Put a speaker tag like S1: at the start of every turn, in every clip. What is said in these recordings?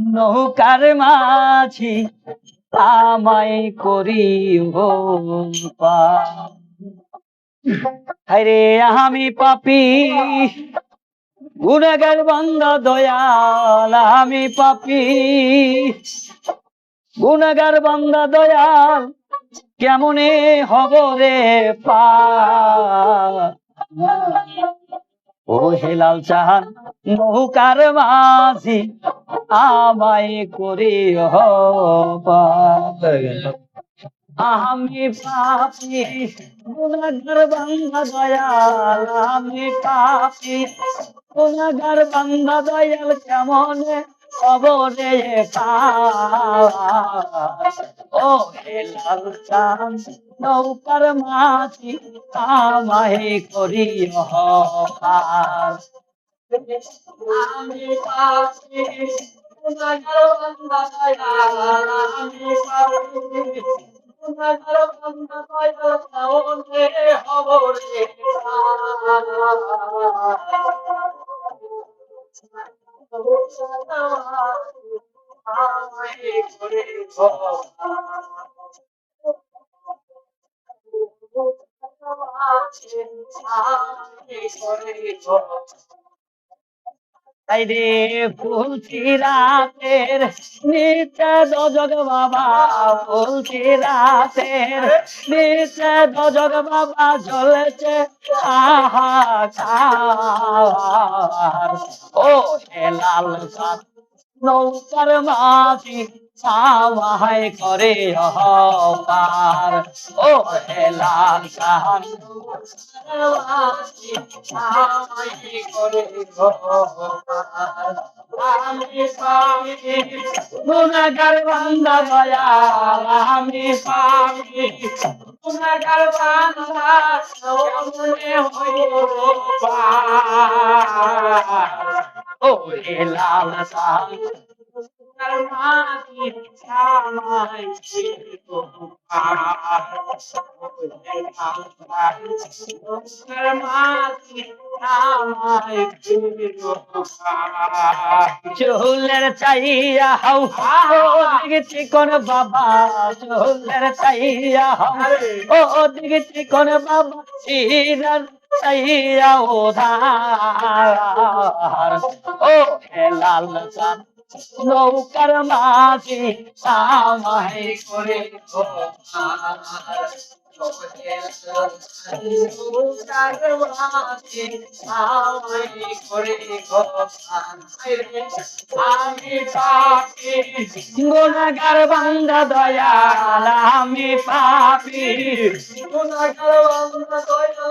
S1: নৌকার মাঝি আমায় করি হায়রে, আমি পাপি, গুণাগার বন্ধ দয়াল, আমি পাপি। গুণাগার বন্ধ দয়াল, কেমনে হব রে পা? ও হেলাল চাহান নৌকার মাঝি আমায় করি আমি পাপি, গুণাগার বান্ধা দয়াল। আমি পাপি, গুণাগার বান্ধা দয়াল, কেমনে খবরে ও হেলাল চান নৌকার মাঝি আমায় করি হার আমি পাপি বান্দা দয়াল আমি পাপি গুনাহগার বান্দা দয়াল কেমনে খবরে আমায় করে তাই রে ফুলছি রাতের নিচে দজগ বাবা রাতের নিচে দজগ বাবা, জ্বলেছে আহাকার। ও হে লাল নৌকার মাঝি সামাই করে অপার ও হে লাল সাহান আমি বান্দা দয়াল, আমি গুণাগার বান্দা ও হে লাল সাহান চুলের চাইয়া হাও দিকে চিকন বাবা, চুলের চাইয়া হাও, ও দিকে চিকন বাবা চিরান চাইয়া ওধার ও হে লাল চান নৌকার মাঝি সামাই করে আমি পাপি গুণাগার বান্ধা দয়াল আমি পাপি। গুণাগার বান্ধা দয়াল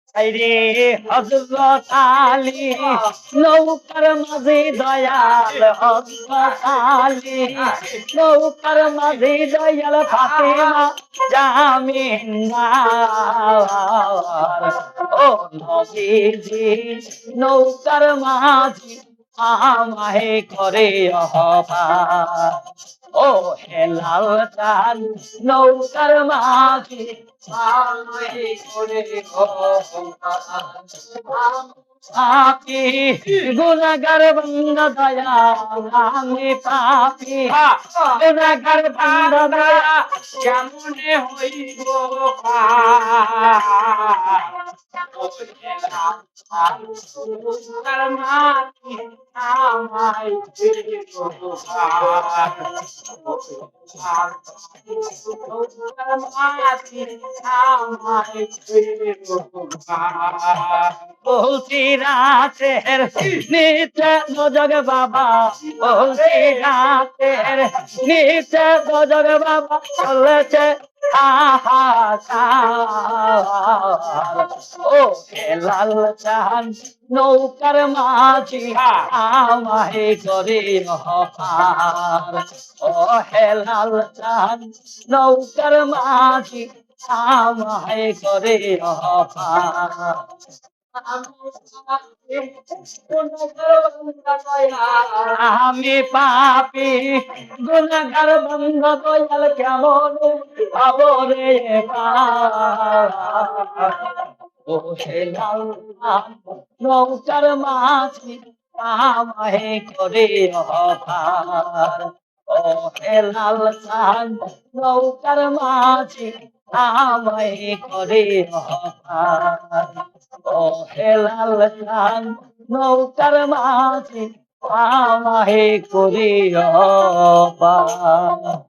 S1: রে হজরত আলী, নৌকার মাঝে দয়াল হজরত আলী, নৌকার মাঝে দয়াল ফাতেমা জামিন ও নবীজি, নৌকার মাঝে আমায় করে অহবা ও হেলাল চান নৌকার মাঝে পাপি গুণাগার বন্ধ দয়া আমি পাপি। গুণাগার বন্ধ দয়া হইব আমায় বলছি রাতের নিচে নজগ বাবা বলছি রাতের নিচে নজগ বাবা চলেছে ও লাল চান, নৌকার মাঝি আমায় করে হপার ও হে লাল চান, নৌকার মাঝি আমায় করে অপার আমি পাপি, গুণাগার বন্ধ দয়াল কেমন খবরে নৌকার মাঝি আমায় করে ও হে লাল সান নৌকার মাঝি আমায় করে অপার ও হে লাল সান নৌকার মাঝে আমাহে করে অপার